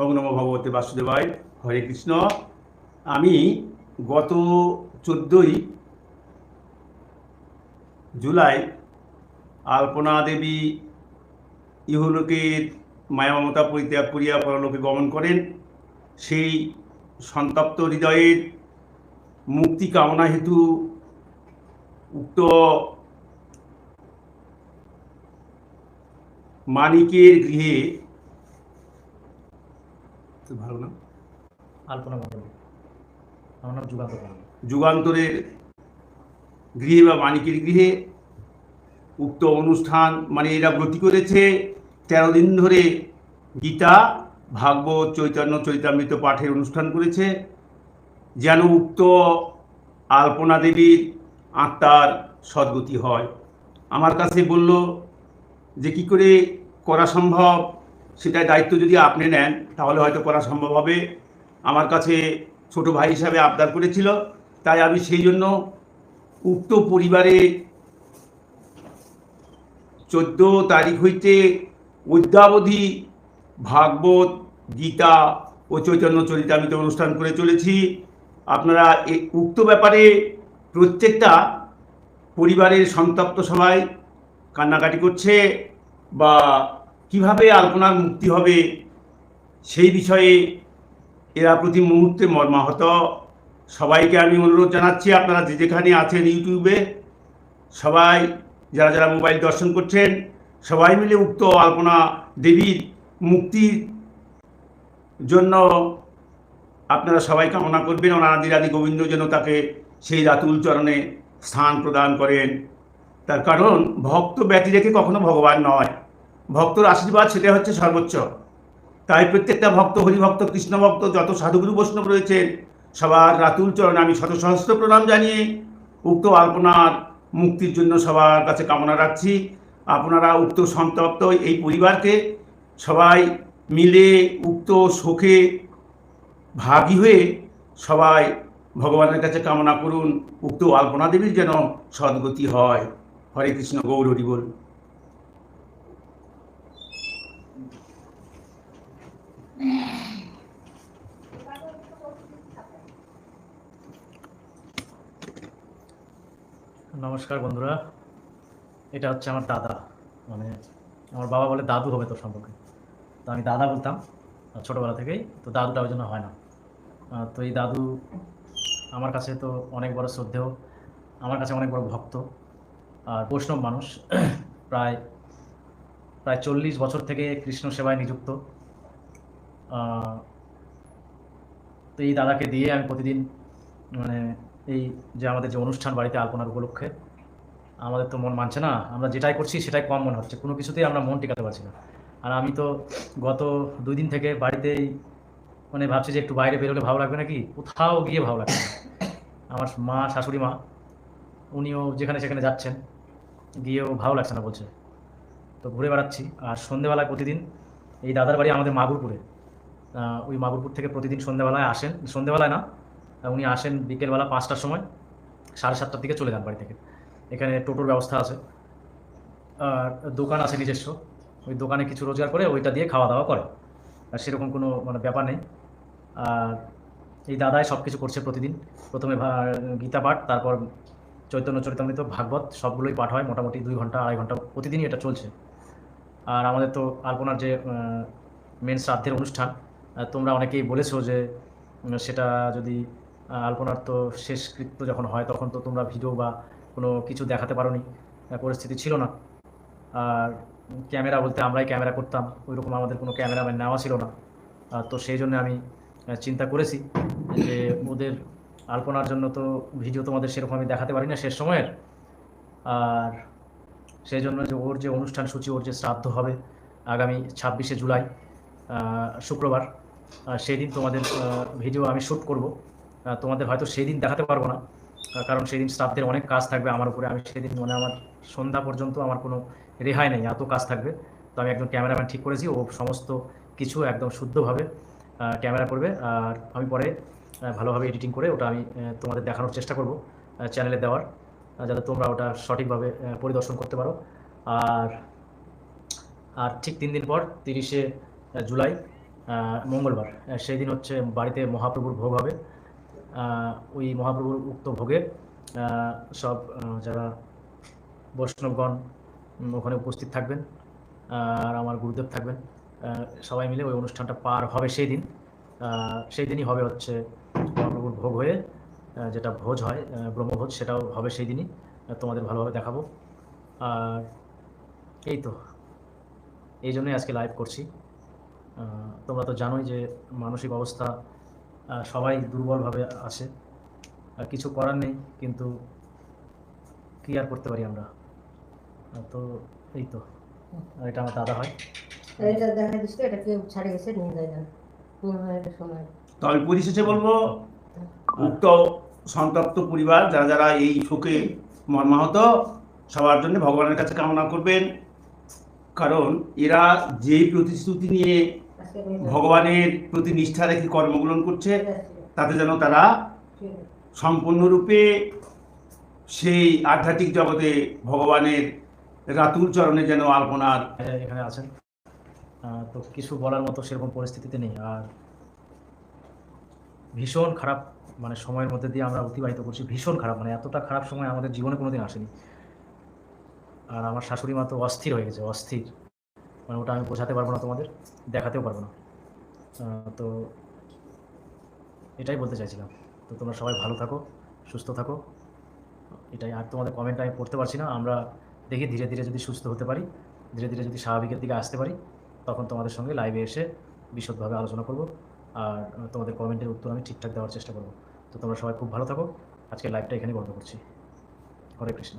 ওম নম ভগবতে বাসুদেবায়। হরে কৃষ্ণ। আমি গত চোদ্দই জুলাই আলপনা দেবী ইহলোকের মায়ামমতা পরিত্যাগ করিয়া পরলোকে গমন করেন। সেই সন্তপ্ত হৃদয়ের মুক্তি কামনা হেতু উক্ত মানিকের গৃহে ভালো না। আলপনা মণ্ডল আমার নাম যুগান্ত মণ্ডল যুগান্তরের গৃহে বা মানিকের গৃহে উক্ত অনুষ্ঠান মানে এরা ব্রতী করেছে। তেরো দিন ধরে গীতা ভাগবত চৈতন্য চৈতামৃত পাঠের অনুষ্ঠান করেছে। যেন উক্ত আলপনা দেবীর আত্মার সদ্গতি হয়। আমার কাছে বলল যে কি করে করা সম্ভব? সেটার দায়িত্ব যদি আপনি নেন, তাহলে হয়তো করা সম্ভব হবে। আমার কাছে ছোট ভাই হিসাবে আবদার করেছিল, তাই আমি সেই জন্য উক্ত পরিবারে চোদ্দ তারিখ হইতে অদ্যাবধি ভাগবত, গীতা ও চৈতন্য চরিতামিত অনুষ্ঠান করে চলেছি। আপনারা এই উক্ত ব্যাপারে প্রত্যেকটা পরিবারের সন্তপ্ত সবাই কান্নাকাটি করছে বা কীভাবে আলপনার মুক্তি হবে? সেই বিষয়ে এরা প্রতি মুহূর্তে মর্মাহত। সবাইকে আমি অনুরোধ জানাচ্ছি, আপনারা যে যেখানে আছেন ইউটিউবে, সবাই যারা যারা মোবাইল দর্শন করছেন, সবাই মিলে উক্ত আলপনা দেবীর মুক্তির জন্য আপনারা সবাই কামনা করবেন। অনাদি রাধি গোবিন্দ যেন তাকে সেই রাতুল চরণে স্থান প্রদান করেন। তার কারণ, ভক্ত ব্যতি রেখে কখনো ভগবান নয়। ভক্তর আশীর্বাদ সেটা হচ্ছে সর্বোচ্চ। তাই প্রত্যেকটা ভক্ত, হরিভক্ত কৃষ্ণ ভক্ত যত সাধুগুরু বৈষ্ণব রয়েছেন, সবার রাতুল চরণে আমি শত সহস্র প্রণাম জানিয়ে উক্ত আলপনার মুক্তির জন্য সবার কাছে কামনা রাখছি। আপনারা উক্ত সন্তপ্ত এই পরিবারকে সবাই মিলে উক্ত শোকে ভাগী হয়ে সবাই ভগবানের কাছে কামনা করুন। উক্ত আলপনা দেবীর যেন সদ্গতি হয়। হরে কৃষ্ণ, গৌর, হরি বল। নমস্কার বন্ধুরা। এটা হচ্ছে আমার দাদা। মানে আমার বাবা বলে দাদু হবে তোর সম্পর্কে। তো আমি দাদা বলতাম ছোটবেলা থেকেই। তো দাদুটা ওই জন্য হয় না। তো এই দাদু আমার কাছে তো অনেক বড় শ্রদ্ধেয়, আমার কাছে অনেক বড় ভক্ত, আর বৈষ্ণব মানুষ। প্রায় প্রায় চল্লিশ বছর থেকে কৃষ্ণ সেবায় নিযুক্ত। তো এই দাদাকে দিয়ে আমি প্রতিদিন মানে এই যে আমাদের যে অনুষ্ঠান বাড়িতে আলপনার উপলক্ষে, আমাদের তো মন মানছে না। আমরা যেটাই করছি সেটাই কম মনে হচ্ছে। কোনো কিছুতেই আমরা মন টিকাতে পারছি না। আর আমি তো গত দুই দিন থেকে বাড়িতেই মানে ভাবছি যে একটু বাইরে বেরোলে ভালো লাগবে নাকি? কোথাও গিয়ে ভালো লাগবে না। আমার মা, শাশুড়ি মা, উনিও যেখানে সেখানে যাচ্ছেন, গিয়েও ভালো লাগছে না বলছে। তো ঘুরে বেড়াচ্ছি। আর সন্ধেবেলায় প্রতিদিন এই দাদার বাড়ি আমাদের মাগুরপুরে। ওই মাগুরপুর থেকে প্রতিদিন সন্ধেবেলায় আসেন। সন্ধেবেলায় না উনি আসেন বিকেলবেলা পাঁচটার সময়, সাড়ে সাতটার দিকে চলে যান বাড়ি থেকে। এখানে টোটোর ব্যবস্থা আছে। আর দোকান আছে নিজস্ব। ওই দোকানে কিছু রোজগার করে ওইটা দিয়ে খাওয়া দাওয়া করে। আর সেরকম কোনো মানে ব্যাপার নেই। আর এই দাদাই সব কিছু করছে প্রতিদিন। প্রথমে গীতা পাঠ, তারপর চৈতন্য চরিতামৃত, ভাগবত, সবগুলোই পাঠ হয়। মোটামুটি দুই ঘণ্টা, আড়াই ঘণ্টা প্রতিদিনই এটা চলছে। আর আমাদের তো আলপনার যে মেন শ্রাদ্ধের অনুষ্ঠান তোমরা অনেকেই বলেছ যে সেটা যদি আলপনার তো শেষকৃত্য যখন হয়, তখন তো তোমরা ভিডিও বা কোনো কিছু দেখাতে পারোনি পরিস্থিতি ছিল না। আর ক্যামেরা বলতে আমরাই ক্যামেরা করতাম, ওইরকম আমাদের কোনো ক্যামেরাম্যান নেওয়া ছিল না। তো সেই জন্য আমি চিন্তা করেছি যে ওদের আলপনার জন্য তো ভিডিও তোমাদের সেরকম আমি দেখাতে পারি না শেষ সময়ের। আর সেই জন্য যে ওর যে অনুষ্ঠান সূচি, ওর যে শ্রাদ্ধ হবে আগামী ছাব্বিশে জুলাই শুক্রবার সেই দিন তোমাদের ভিডিও আমি শ্যুট করব। তোমাদের হয়তো সেই দিন দেখাতে পারব না কারণ সেই দিন শ্রাদ্ধের অনেক কাজ থাকবে আমার উপরে। আমি সেদিন মানে আমার সন্ধ্যা পর্যন্ত আমার কোনো রেহাই নেই, এত কাজ থাকবে। তো আমি একজন ক্যামেরাম্যান ঠিক করেছি, ও সমস্ত কিছু একদম শুদ্ধভাবে ক্যামেরা করবে। আর আমি পরে ভালোভাবে এডিটিং করে ওটা আমি তোমাদের দেখানোর চেষ্টা করব চ্যানেলে দেওয়ার যাতে তোমরা ওটা সঠিকভাবে পরিদর্শন করতে পারো। আর আর ঠিক তিন দিন পর, তিরিশে জুলাই মঙ্গলবার সেই দিন হচ্ছে বাড়িতে মহাপ্রভুর ভোগ হবে। ওই মহাপ্রভুর উক্ত ভোগে সব যারা বৈষ্ণবগণ ওখানে উপস্থিত থাকবেন আর আমার গুরুদেব থাকবেন সবাই মিলে ওই অনুষ্ঠানটা পার হবে সেই দিন। সেই দিনই হবে হচ্ছে মহাপ্রভুর ভোগ হয়ে যেটা ভোজ হয় ব্রহ্মভোজ, সেটাও হবে সেই দিনই। তোমাদের ভালোভাবে দেখাবো। আর এই তো, এই জন্যই আজকে লাইভ করছি। তোমরা তো জানোই যে মানসিক অবস্থা সবাই দুর্বলভাবে আসে আর কিছু করার নেই কিন্তু কী আর করতে পারি আমরা? তো এই তো। এটা আমার দাদা হয়। এটা দেখা দিচ্ছে এটা কেউ ছাড়ে গেছে নিয়ে যায় না। এটা সময়। তো আমি পরিশেষে বলব উক্ত সন্তপ্ত পরিবার যারা যারা এই শোকে মর্মাহত সবার জন্য ভগবানের কাছে কামনা করবেন। কারণ এরা যেই প্রতিশ্রুতি নিয়ে। ভগবানের প্রতি নিষ্ঠা রেখে কর্মগুলো করছে, তাতে যেন তারা সম্পূর্ণরূপে সেই আধ্যাত্মিক জগতে ভগবানের রাতুল চরণে যেন আলপনার এখানে আছেন। তো কিছু বলার মতো সেরকম পরিস্থিতিতে নেই। আর ভীষণ খারাপ মানে সময়ের মধ্যে দিয়ে আমরা অতিবাহিত করছি। ভীষণ খারাপ মানে এতটা খারাপ সময় আমাদের জীবনে কোনোদিন আসেনি। আর আমার শাশুড়ি মা তো অস্থির হয়ে গেছে, অস্থির। মানে ওটা আমি বোঝাতে পারব না তোমাদের, দেখাতেও পারব না। তো এটাই বলতে চাইছিলাম। তো তোমরা সবাই ভালো থাকো, সুস্থ থাকো। এটাই, আর তোমাদের কমেন্ট আমি পড়তে পারছি না, আমরা দেখি ধীরে ধীরে যদি সুস্থ হতে পারি, ধীরে ধীরে যদি স্বাভাবিকের দিকে আসতে পারি, তখন তোমাদের সঙ্গে লাইভে এসে বিশদভাবে আলোচনা করব, আর তোমাদের কমেন্টের উত্তর আমি ঠিকঠাক দেওয়ার চেষ্টা করব। তো তোমরা সবাই খুব ভালো থাকো। আজকে লাইভটা এখানেই বন্ধ করছি। হরে কৃষ্ণ।